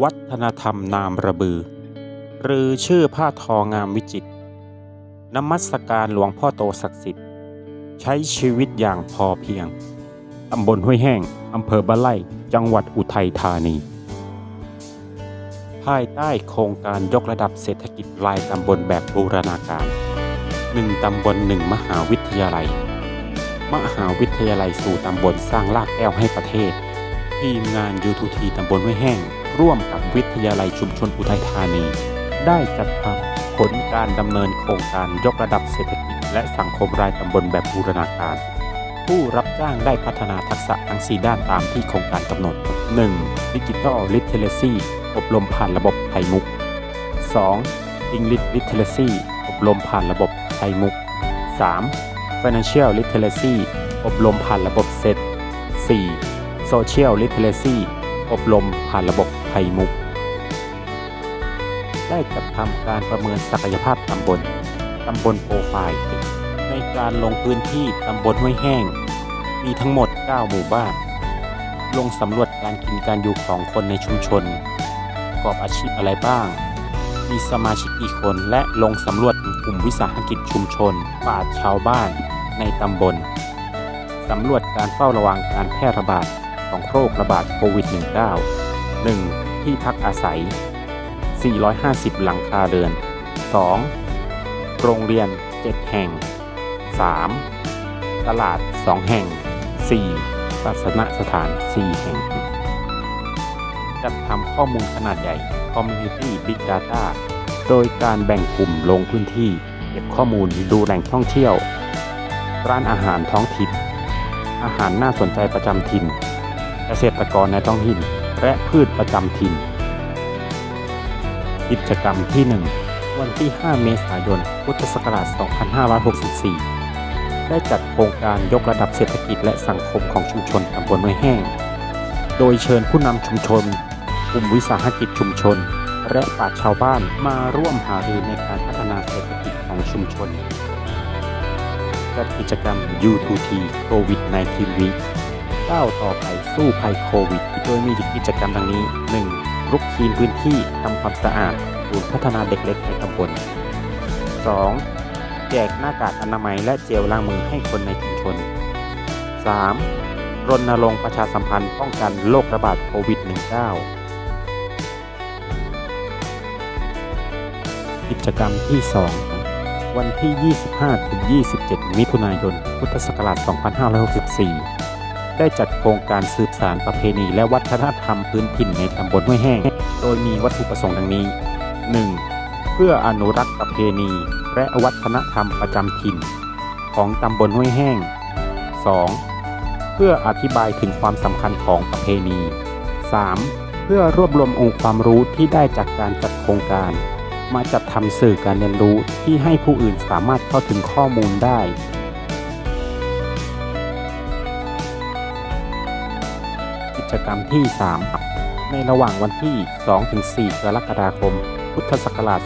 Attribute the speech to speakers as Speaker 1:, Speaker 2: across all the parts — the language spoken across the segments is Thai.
Speaker 1: วัฒนธรรมนามระบือ หรือชื่อผ้าทองามวิจิตรนมัสการหลวงพ่อโตศักดิ์สิทธิ์ ใช้ชีวิตอย่างพอเพียง ตำบลห้วยแห้ง อำเภอบ้านไร่จังหวัดอุทัยธานี ภายใต้โครงการยกระดับเศรษฐกิจรายตำบลแบบบูรณาการหนึ่งตำบลหนึ่งมหาวิทยาลัย มหาวิทยาลัยสู่ตำบลสร้างรากแก้วให้ประเทศ ทีมงาน U2T ตำบลห้วยแห้ง ร่วมกับวิทยาลัยชุมชนอุทัยธานี ได้จัดทำผลการดำเนินโครงการยกระดับเศรษฐกิจ และสังคมรายตำบลแบบบูรณาการ ผู้รับจ้างได้พัฒนาทักษะทั้ง 4 ด้านตามที่โครงการกำหนด 1. ดิจิทัลลิเทเลซีอบรมผ่านระบบไทยมุก 2. English Literacy อบรมผ่านระบบไทยมุก 3. Financial Literacy อบรมผ่านระบบเซต 4. Social Literacy อบรมผ่านระบบ ไทยมุก ได้จัดทำการประเมินศักยภาพตำบล ตำบลโปรไฟล์ ในการลงพื้นที่ตำบลห้วยแห้ง มีทั้งหมด 9 หมู่บ้าน ลงสำรวจการกินการอยู่ของคนในชุมชน ประกอบอาชีพอะไรบ้าง มีสมาชิกกี่คน และลงสำรวจกลุ่มวิสาหกิจชุมชน ป่าชาวบ้าน ในตำบล สำรวจการเฝ้าระวังการแพร่ระบาดของโรคระบาดโควิด -19 1. ที่พักอาศัย 450 หลังคาเรือน 2. โรงเรียน 7 แห่ง 3. ตลาด 2 แห่ง 4. ศาสนสถาน 4 แห่ง จัดทำข้อมูลขนาดใหญ่ Community Big Data โดยการแบ่งกลุ่มลงพื้นที่ เก็บข้อมูลดูแหล่งท่องเที่ยว ร้านอาหารท้องถิ่นอาหารน่าสนใจประจำถิ่น เกษตรกรในท้องถิ่น และพืชประจำถิ่น กิจกรรมที่ 1 วันที่ 5 เมษายน พุทธศักราช 2564 ได้จัดโครงการยกระดับเศรษฐกิจและสังคมของชุมชนตำบลห้วยแห้ง โดยเชิญผู้นำชุมชนกลุ่มวิสาหกิจชุมชน และปราชญ์ชาวบ้านมาร่วมหารือในการพัฒนาเศรษฐกิจของชุมชนจัดกิจกรรม U2T COVID-19 Week ก้าวต่อไปสู้ภัยโควิด โดยมีกิจกรรมดังนี้ 1. รุกคีนพื้นที่ทำความสะอาดศูนย์พัฒนาเด็กเล็กในตำบล 2. แจกหน้ากากอนามัยและเจลล้างมือให้คนในชุมชน 3. รณรงค์ประชาสัมพันธ์ป้องกันโรคระบาดโควิด -19 กิจกรรมที่ 2วันที่ 25-27 มิถุนายน พุทธศักราช 2564 ได้จัดโครงการสืบสารประเพณี และวัฒนธรรมพื้นถิ่นในตำบลห้วยแห้ง โดยมีวัตถุประสงค์ดังนี้ 1. เพื่ออนุรักษ์ประเพณี และวัฒนธรรมประจำถิ่น ของตำบลห้วยแห้ง 2. เพื่ออธิบายถึงความสำคัญของประเพณี 3. เพื่อรวบรวมองค์ความรู้ที่ได้จากการจัดโครงการ มาจัดทำสื่อการเรียนรู้ที่ให้ผู้อื่นสามารถเข้าถึงข้อมูลได้ จกรรมที่ 3 ในระหว่างวันที่ 2-4 กรกฎาคม พุทธศักราช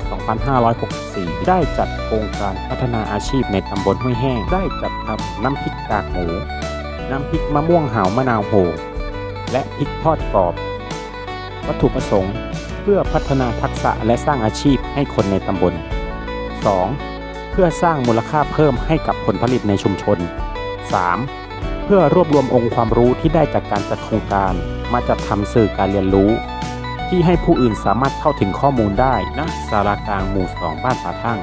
Speaker 1: 2564 ได้จัดโครงการพัฒนาอาชีพในตำบลห้วยแห้ง ได้จัดทำน้ำพริกกากหมู น้ำพริกมะม่วงหาวมะนาวโหและพริกทอดกรอบ วัตถุประสงค์เพื่อพัฒนาทักษะและสร้างอาชีพให้คนในตำบล 2. เพื่อสร้างมูลค่าเพิ่มให้กับผลผลิตในชุมชน 3. เพื่อรวบรวมองค์ความรู้ที่ได้จากการจัดโครงการ มาจัดทำสื่อการเรียนรู้ ที่ให้ผู้อื่นสามารถเข้าถึงข้อมูลได้ณศาลากลางหมู่2บ้านป่าทั่ง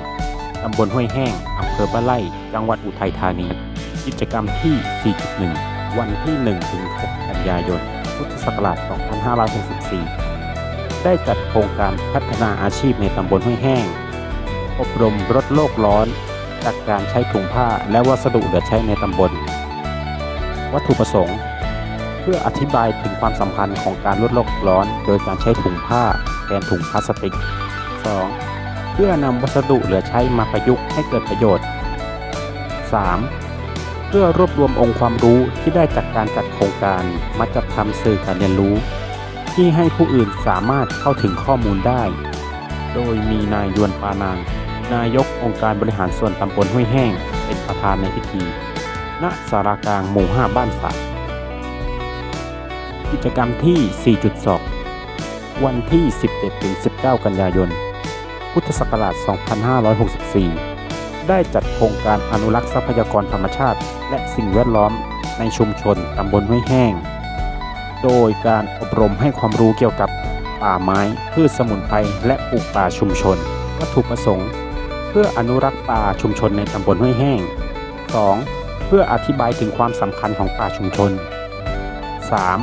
Speaker 1: ตำบลห้วยแห้งอำเภอบ้านไร่จังหวัดอุทัยธานี กิจกรรมที่ 4.1 วันที่ 1-6 กันยายน พุทธศักราช 2564 ได้จัดโครงการพัฒนาอาชีพในตำบลห้วยแห้ง อบรมลดโลกร้อน จากการใช้ถุงผ้าและวัสดุเหลือใช้ในตำบล วัตถุประสงค์ เพื่ออธิบายถึงความสำคัญของการลดโลกร้อน โดยการใช้ถุงผ้าแทนถุงพลาสติก 2. เพื่อนำวัสดุเหลือใช้มาประยุกต์ให้เกิดประโยชน์ 3. เพื่อรวบรวมองค์ความรู้ที่ได้จากการจัดโครงการมาจัดทำสื่อการเรียนรู้ ที่ให้ผู้อื่นสามารถเข้าถึงข้อมูลได้ โดยมีนายยวนปานาง นายกองค์การบริหารส่วนตำบลห้วยแห้ง เป็นประธานในพิธี ณสารากลางหมู่ 5 บ้านสระกิจกรรมที่ 4.2 วันที่ 17-19 กันยายน พุทธศักราช 2564 ได้จัดโครงการอนุรักษ์ทรัพยากรธรรมชาติ และสิ่งแวดล้อมในชุมชนตำบลห้วยแห้ง โดยการอบรมให้ความรู้เกี่ยวกับป่าไม้พืชสมุนไพรและปลูกป่าชุมชน วัตถุประสงค์ เพื่ออนุรักษ์ป่าชุมชนในตำบลห้วยแห้ง 2. เพื่ออธิบายถึงความสำคัญของป่าชุมชน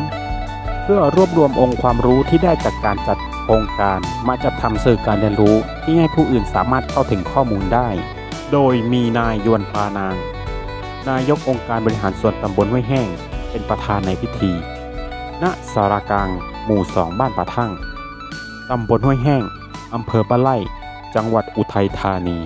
Speaker 1: 3. เพื่อรวบรวมองค์ความรู้ที่ได้จากการจัดโครงการมาจัดทำสื่อการเรียนรู้ที่ให้ผู้อื่นสามารถเข้าถึงข้อมูลได้ โดยมีนายยวนปานาง นายกองค์การบริหารส่วนตำบลห้วยแห้ง เป็นประธานในพิธี ณ สารากลาง หมู่สองบ้านป่าทั่ง ตำบลห้วยแห้ง อำเภอบ้าไร่จังหวัดอุทัยธานี